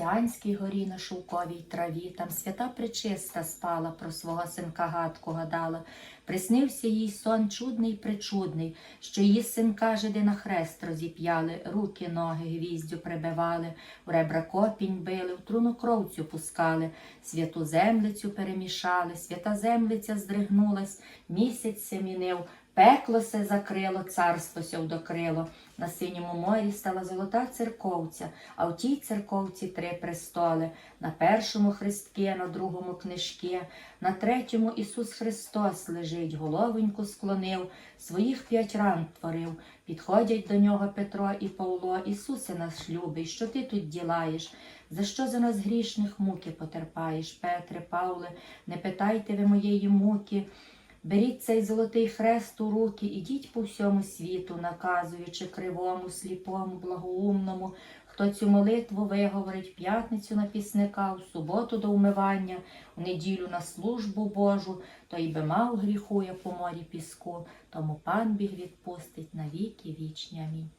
Сіанській горі на шовковій траві, там свята пречиста спала, про свого синка гадку гадала. Приснився їй сон чудний причудний, що її синка жиди на хрест розіп'яли, руки, ноги гвіздю прибивали, в ребра копінь били, в труну кровцю пускали, святу землицю перемішали, свята землиця здригнулась, місяць се мінив, Пекло се закрило, царство сьов докрило. На синьому морі стала золота церковця, а в тій церковці три престоли. На першому хрестки, на другому книжки, на третьому Ісус Христос лежить, головоньку склонив, своїх п'ять ран творив. Підходять до нього Петро і Павло, Ісусе наш любий, що ти тут ділаєш? За що за нас грішних муки потерпаєш, Петре, Павле, не питайте ви моєї муки. Беріть цей золотий хрест у руки, ідіть по всьому світу, наказуючи кривому, сліпому, благоумному, хто цю молитву виговорить п'ятницю на пісника, в суботу до умивання, в неділю на службу Божу, той би мав гріхує по морі піску, тому пан біг відпустить на віки вічні. Амінь.